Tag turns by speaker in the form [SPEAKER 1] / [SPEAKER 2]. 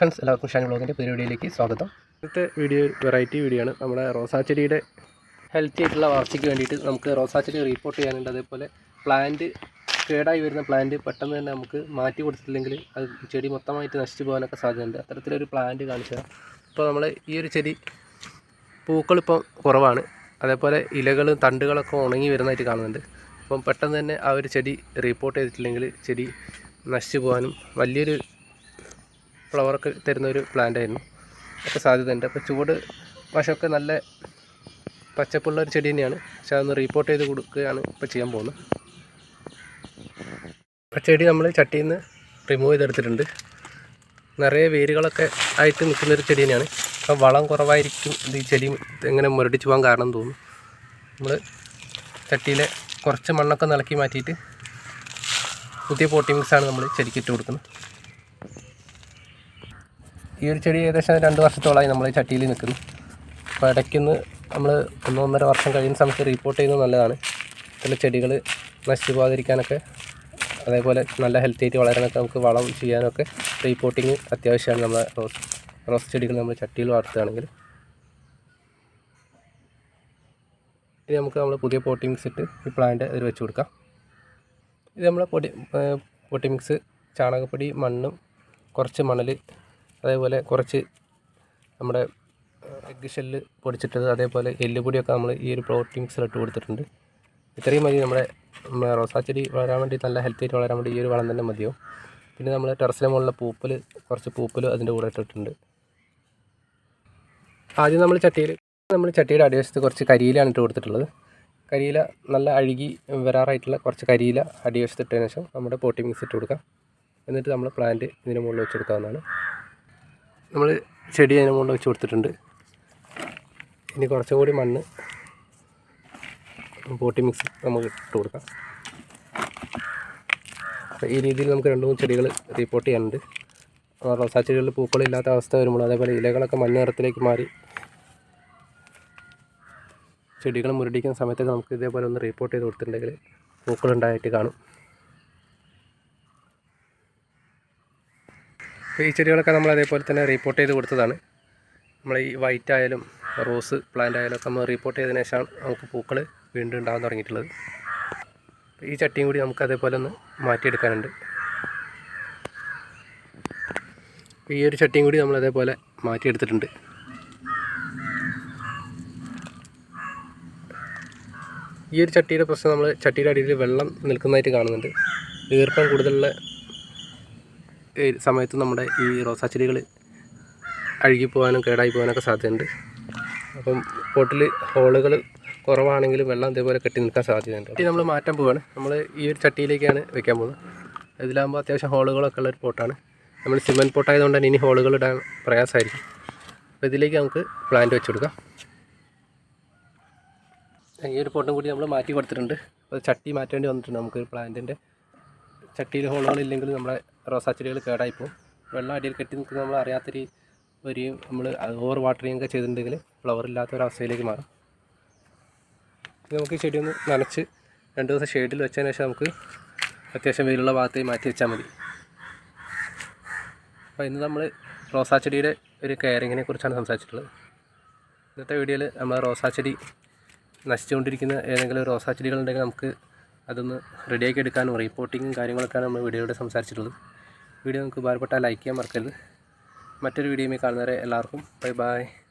[SPEAKER 1] Friends എല്ലാവർക്കും ഷാൻ ബ്ലോഗിന്റെ പുതിയ വീഡിയോയിലേക്ക് സ്വാഗതം. ഇന്നത്തെ വീഡിയോ വെറൈറ്റി വീഡിയോ ആണ്. നമ്മുടെ റോസാച്ചെടിയുടെ ഹെൽത്തി ആയിട്ടുള്ള വളർച്ചയ്ക്ക് വേണ്ടിയിട്ട് നമുക്ക് റോസാച്ചെടി ചെടി റിപ്പോർട്ട് ചെയ്യാനുണ്ട്. അതേപോലെ പ്ലാന്റ് കേടായി വരുന്ന പ്ലാന്റ് പെട്ടെന്ന് തന്നെ നമുക്ക് മാറ്റി കൊടുത്തില്ലെങ്കിൽ അത് ചെടി മൊത്തമായിട്ട് നശിച്ചു പോകാനൊക്കെ സാധ്യതയുണ്ട്. അത്തരത്തിലൊരു പ്ലാന്റ് കാണിച്ചു തരാം. ഇപ്പോൾ നമ്മൾ ഈ ഒരു ചെടി പൂക്കളിപ്പം കുറവാണ്. അതേപോലെ ഇലകളും തണ്ടുകളൊക്കെ ഉണങ്ങി വരുന്നതായിട്ട് കാണുന്നുണ്ട്. അപ്പം പെട്ടെന്ന് തന്നെ ആ ഒരു ചെടി റിപ്പോർട്ട് ചെയ്തിട്ടില്ലെങ്കിൽ ചെടി നശിച്ചു പോകാനും വലിയൊരു ഫ്ലവറൊക്കെ തരുന്നൊരു പ്ലാന്റ് ആയിരുന്നു. ഒക്കെ സാധ്യതയുണ്ട്. അപ്പോൾ ചൂട് വശമൊക്കെ നല്ല പച്ചപ്പുള്ള ഒരു ചെടി തന്നെയാണ്. പക്ഷെ അതൊന്ന് റീപ്പോർട്ട് ചെയ്ത് കൊടുക്കുകയാണ് ഇപ്പോൾ ചെയ്യാൻ പോകുന്നത്. ആ ചെടി നമ്മൾ ചട്ടിയിൽ നിന്ന് റിമൂവ് ചെയ്തെടുത്തിട്ടുണ്ട്. നിറയെ വേരുകളൊക്കെ ആയിട്ട് നിൽക്കുന്ന ഒരു ചെടി തന്നെയാണ്. അപ്പോൾ വളം കുറവായിരിക്കും. ഇത് ഈ ചെടി എങ്ങനെ മുരടിച്ച് പോകാൻ കാരണം തോന്നുന്നു. നമ്മൾ ചട്ടിയിലെ കുറച്ച് മണ്ണൊക്കെ നിലക്കി മാറ്റിയിട്ട് പുതിയ പോട്ടി മിക്സാണ് നമ്മൾ ചെടിക്കിട്ട് കൊടുക്കുന്നത്. ഈ ഒരു ചെടി ഏകദേശം രണ്ട് വർഷത്തോളമായി നമ്മൾ ഈ ചട്ടിയിൽ നിൽക്കുന്നു അപ്പോൾ ഇടയ്ക്കുന്ന് നമ്മൾ ഒന്നൊന്നര വർഷം കഴിയുന്ന സമയത്ത് റിപ്പോർട്ട് ചെയ്യുന്നത് നല്ലതാണ്. ചില ചെടികൾ നശിച്ചു പോകാതിരിക്കാനൊക്കെ അതേപോലെ നല്ല ഹെൽത്തി ആയിട്ട് വളരാനൊക്കെ നമുക്ക് വളം ചെയ്യാനൊക്കെ റീപോർട്ടിങ് അത്യാവശ്യമാണ് നമ്മുടെ റോസ് റോസ് ചെടികൾ നമ്മൾ ചട്ടിയിൽ വളർത്തുകയാണെങ്കിൽ. ഇനി നമുക്ക് നമ്മൾ പുതിയ പോട്ടി മിക്സ് ഇട്ട് ഈ പ്ലാന്റ് അതിൽ വെച്ച് കൊടുക്കാം. ഇത് നമ്മൾ പൊടി പൊട്ടി മിക്സ് ചാണകപ്പൊടി മണ്ണും കുറച്ച് മണൽ അതേപോലെ കുറച്ച് നമ്മുടെ എഗ്ഗ് ഷെല്ല് പൊടിച്ചിട്ടത് അതേപോലെ എല്ലുപൊടിയൊക്കെ നമ്മൾ ഈ ഒരു പ്രോട്ടീൻ മിക്സിൽ ഇട്ട് കൊടുത്തിട്ടുണ്ട്. ഇത്രയും മതി നമ്മുടെ റോസാ ചെടി വളരാൻ വേണ്ടി നല്ല ഹെൽത്തി ആയിട്ട് വളരാൻ വേണ്ടി ഈ ഒരു വളം തന്നെ മതിയോ പിന്നെ നമ്മൾ ടെറസിലെ മുകളിലെ പൂപ്പൽ കുറച്ച് പൂപ്പൽ അതിന്റെ കൂടെ ഇട്ടിട്ടുണ്ട്. ആദ്യം നമ്മൾ ചട്ടിയിൽ നമ്മൾ ചട്ടിയുടെ അടിവശത്ത് കുറച്ച് കരിയിലാണ് ഇട്ട് കൊടുത്തിട്ടുള്ളത്. കരിയില നല്ല അഴുകി വരാറായിട്ടുള്ള കുറച്ച് കരിയില അടിവശത്ത് ഇട്ടതിന് ശേഷം നമ്മുടെ പോട്ടി മിക്സ് ഇട്ട് കൊടുക്കാം. എന്നിട്ട് നമ്മൾ പ്ലാന്റ് ഇതിന് മുകളിൽ വെച്ച് കൊടുക്കാവുന്നതാണ്. നമ്മൾ ചെടി അതിന് മുകളിൽ വെച്ച് കൊടുത്തിട്ടുണ്ട്. ഇനി കുറച്ചും കൂടി മണ്ണ് പോട്ടി മിക്സ് നമുക്ക് ഇട്ട് കൊടുക്കാം. അപ്പോൾ ഈ രീതിയിൽ നമുക്ക് രണ്ട് മൂന്ന് ചെടികൾ റിപ്പോർട്ട് ചെയ്യാനുണ്ട്. റോസാ ചെടികളിൽ പൂക്കളില്ലാത്ത അവസ്ഥ വരുമ്പോൾ അതേപോലെ ഇലകളൊക്കെ മഞ്ഞ നിറത്തിലേക്ക് മാറി ചെടികൾ മുരടിക്കുന്ന സമയത്തൊക്കെ നമുക്ക് ഇതേപോലെ ഒന്ന് റിപ്പോർട്ട് ചെയ്ത് കൊടുത്തിട്ടുണ്ടെങ്കിൽ പൂക്കളുണ്ടായിട്ട് കാണും. ഈ ചെടികളൊക്കെ നമ്മൾ അതേപോലെ തന്നെ റിപ്പോർട്ട് ചെയ്ത് കൊടുത്തതാണ്. നമ്മൾ ഈ വൈറ്റ് ആയാലും റോസ് പ്ലാന്റ് ആയാലും ഒക്കെ നമ്മൾ റിപ്പോർട്ട് ചെയ്തതിനു ശേഷമാണ് നമുക്ക് പൂക്കൾ വീണ്ടും ഉണ്ടാകാൻ തുടങ്ങിയിട്ടുള്ളത്. ഈ ചട്ടിയും കൂടി നമുക്ക് അതേപോലെ ഒന്ന് മാറ്റിയെടുക്കാനുണ്ട്. ഈ ഒരു ചട്ടിയും കൂടി നമ്മൾ അതേപോലെ മാറ്റിയെടുത്തിട്ടുണ്ട്. ഈ ഒരു ചട്ടിയുടെ പ്രശ്നം നമ്മൾ ചട്ടിയുടെ അടിയിൽ വെള്ളം നിൽക്കുന്നതായിട്ട് കാണുന്നുണ്ട്. ഈർപ്പം കൂടുതലുള്ള സമയത്ത് നമ്മുടെ ഈ റോസാ ചെടികൾ അഴുകി പോകാനും കേടായി പോകാനൊക്കെ സാധ്യതയുണ്ട്. അപ്പം പോട്ടിൽ ഹോളുകൾ കുറവാണെങ്കിലും വെള്ളം ഇതേപോലെ കെട്ടി നിൽക്കാൻ സാധ്യതയുണ്ട്. ഇനി നമ്മൾ മാറ്റാൻ പോവുകയാണ് നമ്മൾ ഈ ഒരു ചട്ടിയിലേക്കാണ് വെക്കാൻ പോകുന്നത്. ഇതിലാകുമ്പോൾ അത്യാവശ്യം ഹോളുകളൊക്കെ ഉള്ള ഒരു പോട്ടാണ്. നമ്മൾ സിമെന്റ് പോട്ടായതുകൊണ്ട് തന്നെ ഇനി ഹോളുകൾ ഇടാൻ പ്രയാസമായിരിക്കും. അപ്പോൾ ഇതിലേക്ക് നമുക്ക് പ്ലാന്റ് വെച്ച് കൊടുക്കാം. ഈ ഒരു പോട്ടും കൂടി നമ്മൾ മാറ്റി കൊടുത്തിട്ടുണ്ട്. അപ്പോൾ ചട്ടി മാറ്റേണ്ടി വന്നിട്ടുണ്ട് നമുക്ക് പ്ലാന്റിന്റെ ചട്ടിയിൽ ഹോളുകളില്ലെങ്കിൽ നമ്മുടെ റോസാ ചെടികൾ കേടായി പോകും വെള്ളം അടിയിൽ കെട്ടി നിൽക്കുന്ന നമ്മൾ അറിയാത്തൊരു ഒരു നമ്മൾ ഓവർ വാട്ടറിങ് ഒക്കെ ചെയ്തിട്ടുണ്ടെങ്കിൽ ഫ്ലവർ ഇല്ലാത്ത അവസ്ഥയിലേക്ക് മാറും നമുക്ക് ചെടി ഒന്ന് നനച്ച് രണ്ട് ദിവസം ഷെയ്ഡിൽ വെച്ചതിന് ശേഷം നമുക്ക് അത്യാവശ്യം വെയിലുള്ള ഭാഗത്തേക്ക് മാറ്റി വെച്ചാൽ മതി. അപ്പോൾ ഇന്ന് നമ്മൾ റോസാ ചെടിയുടെ ഒരു കെയറിങ്ങിനെ കുറിച്ചാണ് സംസാരിച്ചിട്ടുള്ളത്. ഇന്നത്തെ വീഡിയോയിൽ നമ്മൾ റോസാ ചെടി നശിച്ചുകൊണ്ടിരിക്കുന്ന ഏതെങ്കിലും റോസാ ചെടികളുണ്ടെങ്കിൽ നമുക്ക് അതൊന്ന് റെഡിയാക്കി എടുക്കാനും റിപ്പോർട്ടിങ്ങും കാര്യങ്ങളൊക്കെയാണ് നമ്മൾ വീഡിയോയുടെ സംസാരിച്ചിട്ടുള്ളത്. വീഡിയോ നമുക്ക് ഉപകാരപ്പെട്ടാൽ ലൈക്ക് ചെയ്യാൻ മറക്കരുത്. മറ്റൊരു വീഡിയോയിൽ കാണുന്നവരെ എല്ലാവർക്കും ബൈ ബൈ